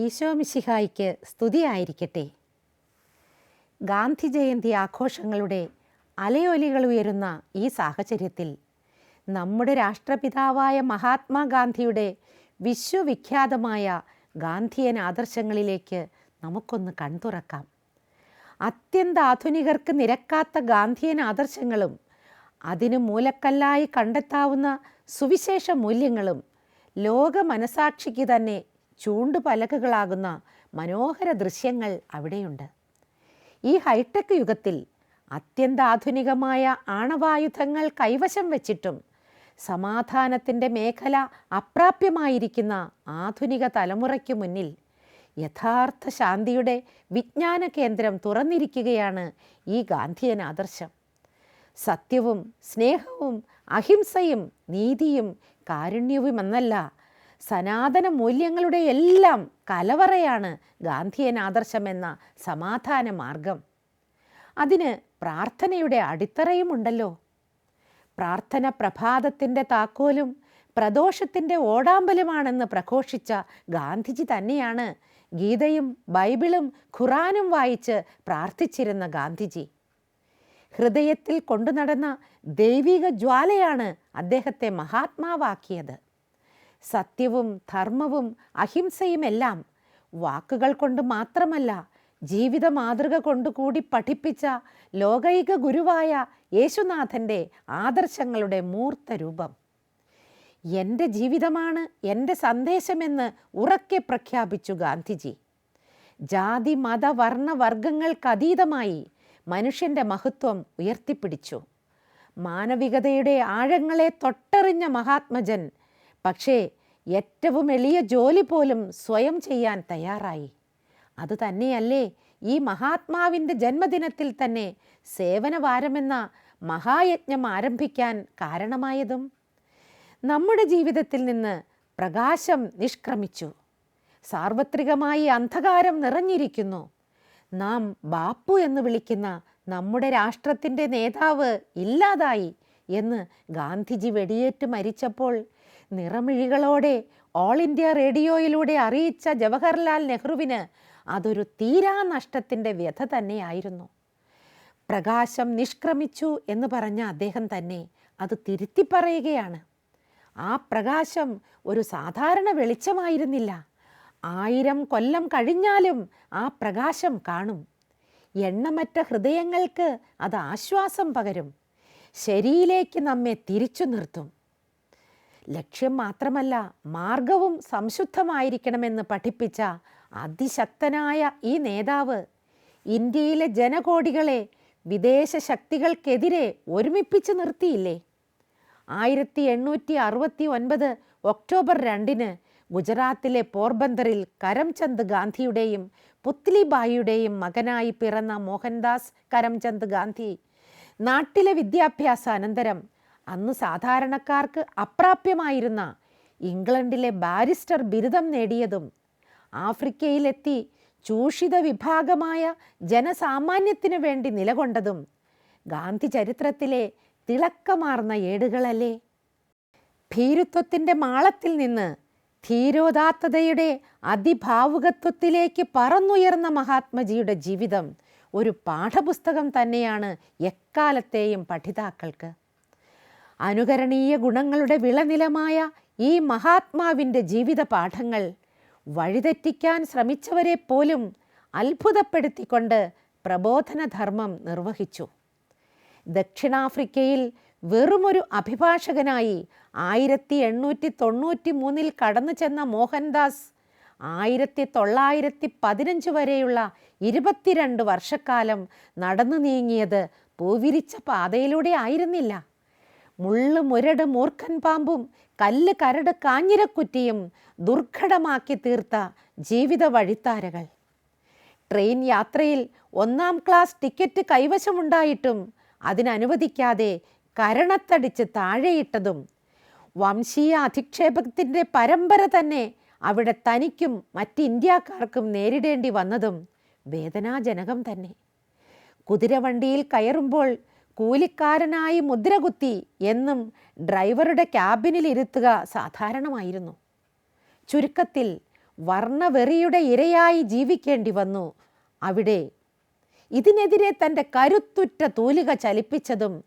ഈശോ മിശിഹായിക്ക് സ്തുതിയായിരിക്കട്ടെ. ഗാന്ധി ജയന്തി ആഘോഷങ്ങളുടെ അലയൊലികൾ ഉയരുന്ന ഈ സാഹചര്യത്തിൽ നമ്മുടെ രാഷ്ട്രപിതാവായ മഹാത്മാഗാന്ധിയുടെ വിശ്വവിഖ്യാതമായ ഗാന്ധിയൻ ആദർശങ്ങളിലേക്ക് നമുക്കൊന്ന് കൺതുറക്കാം. അത്യന്താധുനികർക്ക് നിരക്കാത്ത ഗാന്ധിയൻ ആദർശങ്ങളും അതിന് മൂലക്കല്ലായി കണ്ടെത്താവുന്ന സുവിശേഷ മൂല്യങ്ങളും ലോക മനസാക്ഷിക്ക് തന്നെ ചൂണ്ടുപലകകളാകുന്ന മനോഹര ദൃശ്യങ്ങൾ അവിടെയുണ്ട്. ഈ ഹൈടെക് യുഗത്തിൽ അത്യന്താധുനികമായ ആണവായുധങ്ങൾ കൈവശം വച്ചിട്ടും സമാധാനത്തിന്റെ മേഖല അപ്രാപ്യമായിരിക്കുന്ന ആധുനിക തലമുറയ്ക്ക് മുന്നിൽ യഥാർത്ഥ ശാന്തിയുടെ വിജ്ഞാന കേന്ദ്രം തുറന്നിരിക്കുകയാണ് ഈ ഗാന്ധിയൻ ആദർശം. സത്യവും സ്നേഹവും അഹിംസയും നീതിയും കാരുണ്യവുമെന്നല്ല സനാതന മൂല്യങ്ങളുടെ എല്ലാം കലവറയാണ് ഗാന്ധിയൻ ആദർശമെന്ന സമാധാന മാർഗം അതിന് പ്രാർത്ഥനയുടെ അടിത്തറയുമുണ്ടല്ലോ. പ്രാർത്ഥന പ്രഭാതത്തിന്റെ താക്കോലും പ്രദോഷത്തിന്റെ ഓടാമ്പലുമാണെന്ന് പ്രഘോഷിച്ച ഗാന്ധിജി തന്നെയാണ് ഗീതയും ബൈബിളും ഖുറാനും വായിച്ച് പ്രാർത്ഥിച്ചിരുന്ന ഗാന്ധിജി. ഹൃദയത്തിൽ കൊണ്ടുനടന്ന ദൈവിക ജ്വാലയാണ് അദ്ദേഹത്തെ മഹാത്മാവാക്കിയത്. സത്യവും ധർമ്മവും അഹിംസയുമെല്ലാം വാക്കുകൾ കൊണ്ട് മാത്രമല്ല ജീവിത മാതൃക കൊണ്ടുകൂടി പഠിപ്പിച്ച ലോകൈക ഗുരുവായ യേശുനാഥന്റെ ആദർശങ്ങളുടെ മൂർത്ത രൂപം. എന്റെ ജീവിതമാണ് എന്റെ സന്ദേശമെന്ന് ഉറക്കെ പ്രഖ്യാപിച്ചു ഗാന്ധിജി. ജാതി മത വർണ വർഗങ്ങൾക്കതീതമായി മനുഷ്യന്റെ മഹത്വം ഉയർത്തിപ്പിടിച്ചു. മാനവികതയുടെ ആഴങ്ങളെ തൊട്ടറിഞ്ഞ മഹാത്മജൻ പക്ഷേ ഏറ്റവും എളിയ ജോലി പോലും സ്വയം ചെയ്യാൻ തയ്യാറായി. അത് തന്നെയല്ലേ ഈ മഹാത്മാവിന്റെ ജന്മദിനത്തിൽ തന്നെ സേവനവാരമെന്ന മഹായജ്ഞം ആരംഭിക്കാൻ കാരണമായതും. നമ്മുടെ ജീവിതത്തിൽ നിന്ന് പ്രകാശം നിഷ്ക്രമിച്ചു. സാർവത്രികമായി അന്ധകാരം നിറഞ്ഞിരിക്കുന്നു. നാം ബാപ്പു എന്ന് വിളിക്കുന്ന നമ്മുടെ രാഷ്ട്രത്തിന്റെ നേതാവ് ഇല്ലാതായി എന്ന് ഗാന്ധിജി വെടിയേറ്റ് മരിച്ചപ്പോൾ നിറമിഴികളോടെ ഓൾ ഇന്ത്യ റേഡിയോയിലൂടെ അറിയിച്ച ജവഹർലാൽ നെഹ്റുവിന് അതൊരു തീരാ നഷ്ടത്തിന്റെ വ്യഥ തന്നെയായിരുന്നു. പ്രകാശം നിഷ്ക്രമിച്ചു എന്ന് പറഞ്ഞ അദ്ദേഹം തന്നെ അത് തിരുത്തി പറയുകയാണ്. ആ പ്രകാശം ഒരു സാധാരണ വെളിച്ചമായിരുന്നില്ല. ആയിരം കൊല്ലം കഴിഞ്ഞാലും ആ പ്രകാശം കാണും. എണ്ണമറ്റ ഹൃദയങ്ങൾക്ക് അത് ആശ്വാസം പകരും. ശരിയിലേക്ക് നമ്മെ തിരിച്ചു നിർത്തും. ലക്ഷ്യം മാത്രമല്ല മാർഗവും സംശുദ്ധമായിരിക്കണമെന്ന് പഠിപ്പിച്ച അതിശക്തനായ ഈ നേതാവ് ഇന്ത്യയിലെ ജനകോടികളെ വിദേശ ശക്തികൾക്കെതിരെ ഒരുമിപ്പിച്ച് നിർത്തിയില്ലേ? ആയിരത്തി എണ്ണൂറ്റി അറുപത്തി ഒൻപത് ഒക്ടോബർ രണ്ടിന് ഗുജറാത്തിലെ പോർബന്ദറിൽ കരംചന്ദ് ഗാന്ധിയുടെയും പുത്ലിബായിയുടെയും മകനായി പിറന്ന മോഹൻദാസ് കരംചന്ദ് ഗാന്ധി നാട്ടിലെ വിദ്യാഭ്യാസ അനന്തരം അന്ന് സാധാരണക്കാർക്ക് അപ്രാപ്യമായിരുന്ന ഇംഗ്ലണ്ടിലെ ബാരിസ്റ്റർ ബിരുദം നേടിയതും ആഫ്രിക്കയിലെത്തി ചൂഷിത വിഭാഗമായ ജനസാമാന്യത്തിനു വേണ്ടി നിലകൊണ്ടതും ഗാന്ധി ചരിത്രത്തിലെ തിളക്കമാർന്ന ഏടുകളല്ലേ? ഭീരുത്വത്തിന്റെ മാളത്തിൽ നിന്ന് ധീരോദാത്തതയുടെ അതിഭാവുകത്വത്തിലേക്ക് പറന്നുയർന്ന മഹാത്മജിയുടെ ജീവിതം ഒരു പാഠപുസ്തകം തന്നെയാണ് എക്കാലത്തെയും പഠിതാക്കൾക്ക്. അനുകരണീയ ഗുണങ്ങളുടെ വിളനിലമായ ഈ മഹാത്മാവിന്റെ ജീവിത പാഠങ്ങൾ വഴിതെറ്റിക്കാൻ ശ്രമിച്ചവരെ പോലും അത്ഭുതപ്പെടുത്തിക്കൊണ്ട് പ്രബോധനധർമ്മം നിർവഹിച്ചു. ദക്ഷിണാഫ്രിക്കയിൽ വെറുമൊരു അഭിഭാഷകനായി ആയിരത്തി എണ്ണൂറ്റി തൊണ്ണൂറ്റി മൂന്നിൽ കടന്നു ചെന്ന മോഹൻദാസ് ആയിരത്തി തൊള്ളായിരത്തി പതിനഞ്ച് വരെയുള്ള ഇരുപത്തിരണ്ട് വർഷക്കാലം നടന്നു നീങ്ങിയത് പൂവിരിച്ച പാതയിലൂടെ ആയിരുന്നില്ല. മുള്ളു മുരട് മൂർഖൻ പാമ്പും കല്ല് കരട് കാഞ്ഞിരക്കുറ്റിയും ദുർഘടമാക്കി തീർത്ത ജീവിത വഴിത്താരകൾ. ട്രെയിൻ യാത്രയിൽ ഒന്നാം ക്ലാസ് ടിക്കറ്റ് കൈവശമുണ്ടായിട്ടും അതിനനുവദിക്കാതെ കരണത്തടിച്ച് താഴെയിട്ടതും വംശീയ അധിക്ഷേപത്തിന്റെ പരമ്പര തന്നെ അവിടെ തനിക്കും മറ്റ് ഇന്ത്യക്കാർക്കും നേരിടേണ്ടി വന്നതും വേദനാജനകം തന്നെ. കുതിരവണ്ടിയിൽ കയറുമ്പോൾ കൂലിക്കാരനായി മുദ്രകുത്തി എന്നും ഡ്രൈവറുടെ ക്യാബിനിൽ ഇരുത്തുക സാധാരണമായിരുന്നു. ചുരുക്കത്തിൽ വർണവെറിയുടെ ഇരയായി ജീവിക്കേണ്ടി വന്നു അവിടെ. ഇതിനെതിരെ തന്റെ കരുത്തുറ്റ തൂലിക ചലിപ്പിച്ചതും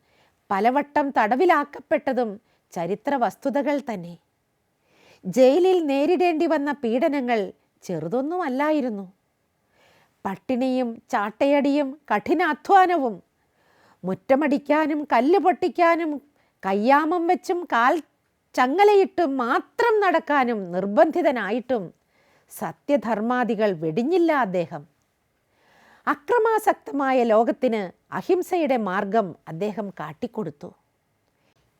പലവട്ടം തടവിലാക്കപ്പെട്ടതും ചരിത്ര വസ്തുതകൾ തന്നെ. ജയിലിൽ നേരിടേണ്ടി വന്ന പീഡനങ്ങൾ ചെറുതൊന്നുമല്ലായിരുന്നു. പട്ടിണിയും ചാട്ടയടിയും കഠിനാധ്വാനവും മുറ്റമടിക്കാനും കല്ല് പൊട്ടിക്കാനും കയ്യാമം വെച്ചും കാൽ ചങ്ങലയിട്ടും മാത്രം നടക്കാനും നിർബന്ധിതനായിട്ടും സത്യധർമാദികൾ വെടിഞ്ഞില്ല അദ്ദേഹം. അക്രമാസക്തമായ ലോകത്തിന് അഹിംസയുടെ മാർഗം അദ്ദേഹം കാട്ടിക്കൊടുത്തു.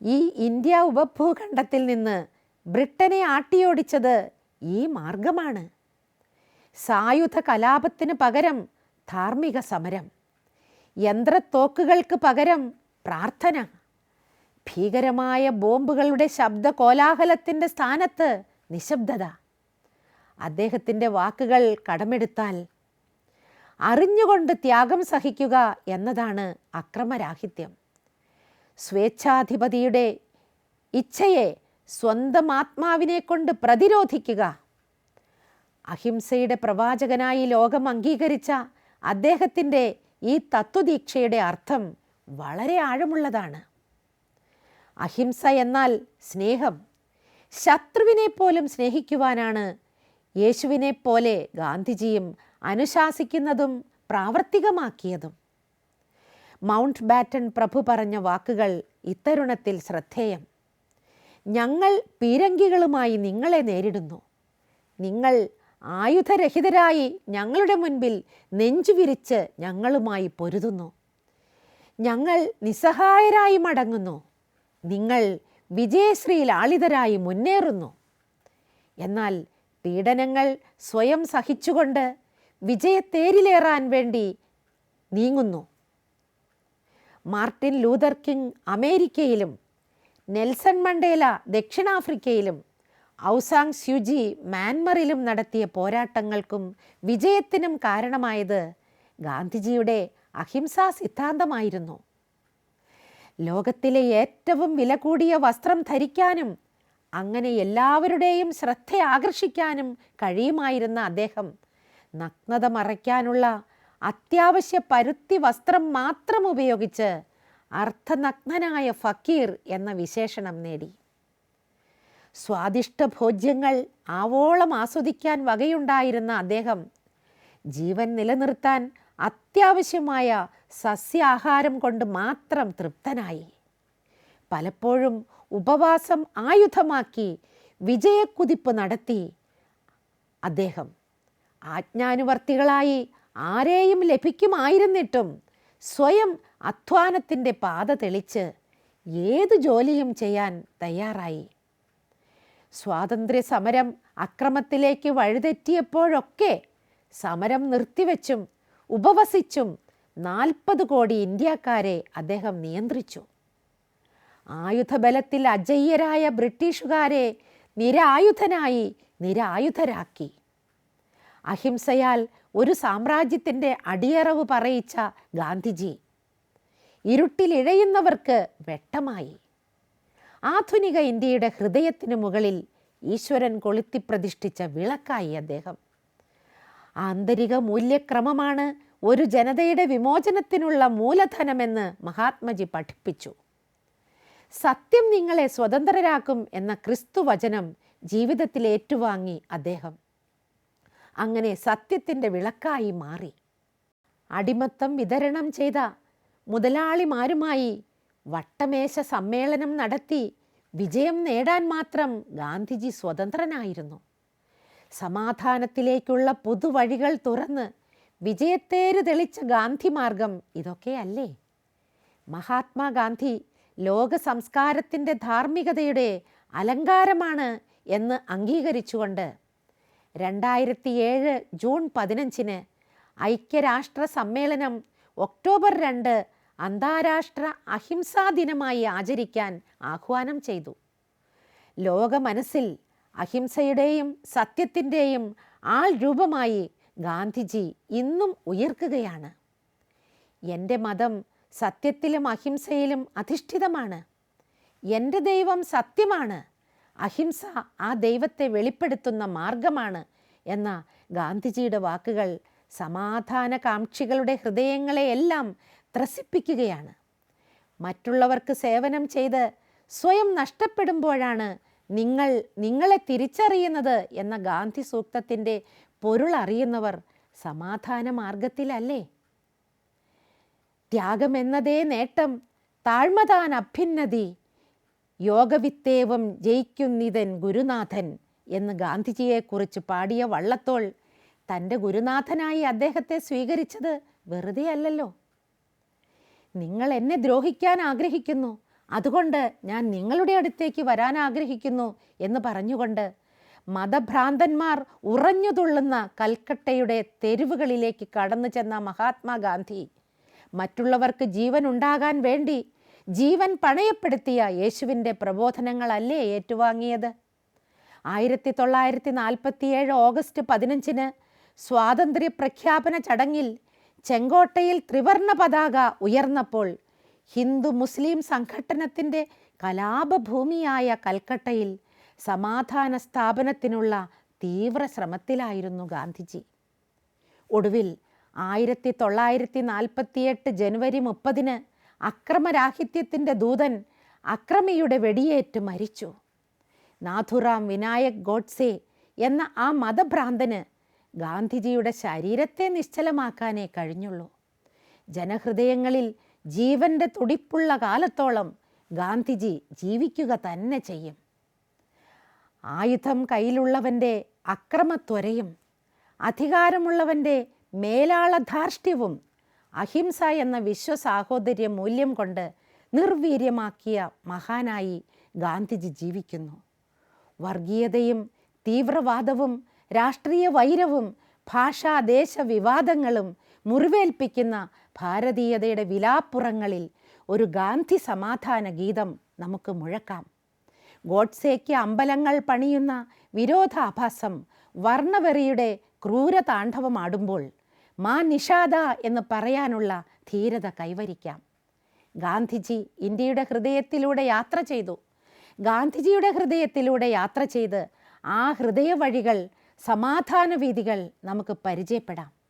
ഈ ഇന്ത്യ ഉപഭൂഖണ്ഡത്തിൽ നിന്ന് ബ്രിട്ടനെ ആട്ടിയോടിച്ചത് ഈ മാർഗമാണ്. സായുധ കലാപത്തിന് പകരം ധാർമ്മിക സമരം. യന്ത്രത്തോക്കുകൾക്ക് പകരം പ്രാർത്ഥന. ഭീകരമായ ബോംബുകളുടെ ശബ്ദ കോലാഹലത്തിന്റെ സ്ഥാനത്ത് നിശബ്ദത. അദ്ദേഹത്തിന്റെ വാക്കുകൾ കടമെടുത്താൽ അറിഞ്ഞുകൊണ്ട് ത്യാഗം സഹിക്കുക എന്നതാണ് അക്രമരാഹിത്യം. സ്വേച്ഛാധിപതിയുടെ ഇച്ഛയെ സ്വന്തം ആത്മാവിനെ കൊണ്ട് പ്രതിരോധിക്കുക. അഹിംസയുടെ പ്രവാചകനായി ലോകം അംഗീകരിച്ച അദ്ദേഹത്തിന്റെ ഈ തത്വദീക്ഷയുടെ അർത്ഥം വളരെ ആഴമുള്ളതാണ്. അഹിംസ എന്നാൽ സ്നേഹം. ശത്രുവിനെ പോലും സ്നേഹിക്കുവാനാണ് യേശുവിനെ പോലെ ഗാന്ധിജിയും അനുശാസിക്കുന്നതും പ്രാവർത്തികമാക്കിയതും. മൗണ്ട് ബാറ്റൺ പ്രഭു പറഞ്ഞ വാക്കുകൾ ഇത്തരുണത്തിൽ ശ്രദ്ധേയം. ഞങ്ങൾ പീരങ്കികളുമായി നിങ്ങളെ നേരിടുന്നു. നിങ്ങൾ ആയുധരഹിതരായി ഞങ്ങളുടെ മുൻപിൽ നെഞ്ചുവിരിച്ച് ഞങ്ങളുമായി പൊരുതുന്നു. ഞങ്ങൾ നിസ്സഹായരായി മടങ്ങുന്നു. നിങ്ങൾ വിജയശ്രീ ലാളിതരായി മുന്നേറുന്നു. എന്നാൽ പീഡനങ്ങൾ സ്വയം സഹിച്ചുകൊണ്ട് വിജയത്തേരിലേറാൻ വേണ്ടി നീങ്ങുന്നു. മാർട്ടിൻ ലൂതർ കിങ് അമേരിക്കയിലും നെൽസൺ മണ്ടേല ദക്ഷിണാഫ്രിക്കയിലും ഔസാങ് സ്യുജി മ്യാൻമറിലും നടത്തിയ പോരാട്ടങ്ങൾക്കും വിജയത്തിനും കാരണമായത് ഗാന്ധിജിയുടെ അഹിംസാ സിദ്ധാന്തമായിരുന്നു. ലോകത്തിലെ ഏറ്റവും വില കൂടിയ വസ്ത്രം ധരിക്കാനും അങ്ങനെ എല്ലാവരുടെയും ശ്രദ്ധ ആകർഷിക്കാനും കഴിയുമായിരുന്ന അദ്ദേഹം നഗ്നത മറയ്ക്കാനുള്ള അത്യാവശ്യ പരുത്തി വസ്ത്രം മാത്രം ഉപയോഗിച്ച് അർത്ഥനഗ്നനായ ഫക്കീർ എന്ന വിശേഷണം നേടി. സ്വാദിഷ്ട ഭോജ്യങ്ങൾ ആവോളം ആസ്വദിക്കാൻ വകയുണ്ടായിരുന്ന അദ്ദേഹം ജീവൻ നിലനിർത്താൻ അത്യാവശ്യമായ സസ്യാഹാരം കൊണ്ട് മാത്രം തൃപ്തനായി. പലപ്പോഴും ഉപവാസം ആയുധമാക്കി വിജയക്കുതിപ്പ് നടത്തി അദ്ദേഹം ആജ്ഞാനുവർത്തികളായി ആരെയും ലഭിക്കുമായിരുന്നിട്ടും സ്വയം അധ്വാനത്തിന്റെ പാത തെളിച്ച് ഏത് ജോലിയും ചെയ്യാൻ തയ്യാറായി. സ്വാതന്ത്ര്യ സമരം അക്രമത്തിലേക്ക് വഴിതെറ്റിയപ്പോഴൊക്കെ സമരം നിർത്തിവെച്ചും ഉപവസിച്ചും നാൽപ്പത് കോടി ഇന്ത്യക്കാരെ അദ്ദേഹം നിയന്ത്രിച്ചു. ആയുധബലത്തിൽ അജയ്യരായ ബ്രിട്ടീഷുകാരെ നിരായുധനായി നിരായുധരാക്കി. അഹിംസയാൽ ഒരു സാമ്രാജ്യത്തിന്റെ അടിയറവ് പറയിച്ച ഗാന്ധിജി ഇരുട്ടിലിഴയുന്നവർക്ക് വെട്ടമായി. ആധുനിക ഇന്ത്യയുടെ ഹൃദയത്തിനു മുകളിൽ ഈശ്വരൻ കൊളുത്തി പ്രതിഷ്ഠിച്ച വിളക്കായി അദ്ദേഹം. ആന്തരിക മൂല്യക്രമമാണ് ഒരു ജനതയുടെ വിമോചനത്തിനുള്ള മൂലധനമെന്ന് മഹാത്മജി പഠിപ്പിച്ചു. സത്യം നിങ്ങളെ സ്വതന്ത്രരാക്കും എന്ന ക്രിസ്തുവചനം ജീവിതത്തിൽ ഏറ്റുവാങ്ങി അദ്ദേഹം. അങ്ങനെ സത്യത്തിന്റെ വിളക്കായി മാറി. അടിമത്തം വിതരണം ചെയ്ത മുതലാളിമാരുമായി വട്ടമേശ സമ്മേളനം നടത്തി വിജയം നേടാൻ മാത്രം ഗാന്ധിജി സ്വതന്ത്രനായിരുന്നു. സമാധാനത്തിലേക്കുള്ള പുതുവഴികൾ തുറന്ന് വിജയത്തേര് തെളിച്ച ഗാന്ധി മാർഗം ഇതൊക്കെയല്ലേ? മഹാത്മാഗാന്ധി ലോക സംസ്കാരത്തിന്റെ ധാർമ്മികതയുടെ അലങ്കാരമാണ് എന്ന് അംഗീകരിച്ചുകൊണ്ട് രണ്ടായിരത്തി ഏഴ് ജൂൺ പതിനഞ്ചിന് ഐക്യരാഷ്ട്ര സമ്മേളനം ഒക്ടോബർ രണ്ട് അന്താരാഷ്ട്ര അഹിംസാ ദിനമായി ആചരിക്കാൻ ആഹ്വാനം ചെയ്തു. ലോക മനസ്സിൽ അഹിംസയുടെയും സത്യത്തിന്റെയും ആൾ രൂപമായി ഗാന്ധിജി ഇന്നും ഉയർക്കുകയാണ്. എന്റെ മതം സത്യത്തിലും അഹിംസയിലും അധിഷ്ഠിതമാണ്. എന്റെ ദൈവം സത്യമാണ്. അഹിംസ ആ ദൈവത്തെ വെളിപ്പെടുത്തുന്ന മാർഗമാണ് എന്ന ഗാന്ധിജിയുടെ വാക്കുകൾ സമാധാനകാംക്ഷികളുടെ ഹൃദയങ്ങളെയെല്ലാം ത്രസിപ്പിക്കുകയാണ്. മറ്റുള്ളവർക്ക് സേവനം ചെയ്ത് സ്വയം നഷ്ടപ്പെടുമ്പോഴാണ് നിങ്ങൾ നിങ്ങളെ തിരിച്ചറിയുന്നത് എന്ന ഗാന്ധി സൂക്തത്തിന്റെ പൊരുൾ അറിയുന്നവർ സമാധാന മാർഗത്തിലല്ലേ ത്യാഗമെന്നതേ നേട്ടം താഴ്മതാൻ അഭ്യുന്നതി യോഗവിത്തേവം ജയിക്കുന്നിതൻ ഗുരുനാഥൻ എന്ന് ഗാന്ധിജിയെക്കുറിച്ച് പാടിയ വള്ളത്തോൾ തന്റെ ഗുരുനാഥനായി അദ്ദേഹത്തെ സ്വീകരിച്ചത് വെറുതെ അല്ലല്ലോ നിങ്ങൾ എന്നെ ദ്രോഹിക്കാൻ ആഗ്രഹിക്കുന്നു. അതുകൊണ്ട് ഞാൻ നിങ്ങളുടെ അടുത്തേക്ക് വരാൻ ആഗ്രഹിക്കുന്നു എന്ന് പറഞ്ഞുകൊണ്ട് മതഭ്രാന്തന്മാർ ഉറഞ്ഞു തുള്ളുന്ന കൽക്കട്ടയുടെ തെരുവുകളിലേക്ക് കടന്നു ചെന്ന മഹാത്മാഗാന്ധി മറ്റുള്ളവർക്ക് ജീവൻ ഉണ്ടാകാൻ വേണ്ടി ജീവൻ പണയപ്പെടുത്തിയ യേശുവിന്റെ പ്രബോധനങ്ങളല്ലേ ഏറ്റുവാങ്ങിയത്? ആയിരത്തി തൊള്ളായിരത്തി നാൽപ്പത്തിയേഴ് ഓഗസ്റ്റ് പതിനഞ്ചിന് സ്വാതന്ത്ര്യ പ്രഖ്യാപന ചടങ്ങിൽ ചെങ്കോട്ടയിൽ ത്രിവർണ പതാക ഉയർന്നപ്പോൾ ഹിന്ദു മുസ്ലിം സംഘട്ടനത്തിന്റെ കലാപഭൂമിയായ കൽക്കട്ടയിൽ സമാധാന സ്ഥാപനത്തിനുള്ള തീവ്ര ശ്രമത്തിലായിരുന്നു ഗാന്ധിജി. ഒടുവിൽ ആയിരത്തി തൊള്ളായിരത്തി നാൽപ്പത്തിയെട്ട് ജനുവരി മുപ്പതിന് അക്രമരാഹിത്യത്തിന്റെ ദൂതൻ അക്രമിയുടെ വെടിയേറ്റ് മരിച്ചു. നാഥുറാം വിനായക് ഗോഡ്സെ എന്ന ആ മതഭ്രാന്തന് ഗാന്ധിജിയുടെ ശരീരത്തെ നിശ്ചലമാക്കാനേ കഴിഞ്ഞുള്ളൂ. ജനഹൃദയങ്ങളിൽ ജീവന്റെ തുടിപ്പുള്ള കാലത്തോളം ഗാന്ധിജി ജീവിക്കുക തന്നെ ചെയ്യും. ആയുധം കയ്യിലുള്ളവന്റെ അക്രമത്വരയും അധികാരമുള്ളവന്റെ മേലാളധാർഷ്ട്യവും അഹിംസ എന്ന വിശ്വസാഹോദര്യ മൂല്യം കൊണ്ട് നിർവീര്യമാക്കിയ മഹാനായി ഗാന്ധിജി ജീവിക്കുന്നു. വർഗീയതയും തീവ്രവാദവും രാഷ്ട്രീയ വൈരവും ഭാഷാദേശ വിവാദങ്ങളും മുറിവേൽപ്പിക്കുന്ന ഭാരതീയതയുടെ വിലാപ്പുറങ്ങളിൽ ഒരു ഗാന്ധി സമാധാന ഗീതം നമുക്ക് മുഴക്കാം. ഗോഡ്സേക്ക് അമ്പലങ്ങൾ പണിയുന്ന വിരോധാഭാസം വർണവെറിയുടെ ക്രൂരതാണ്ഡവമാടുമ്പോൾ മാ നിഷാദ എന്ന് പറയാനുള്ള ധീരത കൈവരിക്കാം. ഗാന്ധിജി ഇന്ത്യയുടെ ഹൃദയത്തിലൂടെ യാത്ര ചെയ്തു. ഗാന്ധിജിയുടെ ഹൃദയത്തിലൂടെ യാത്ര ചെയ്ത് ആ ഹൃദയ വഴികൾ സമാധാന വീതികൾ നമുക്ക് പരിചയപ്പെടാം.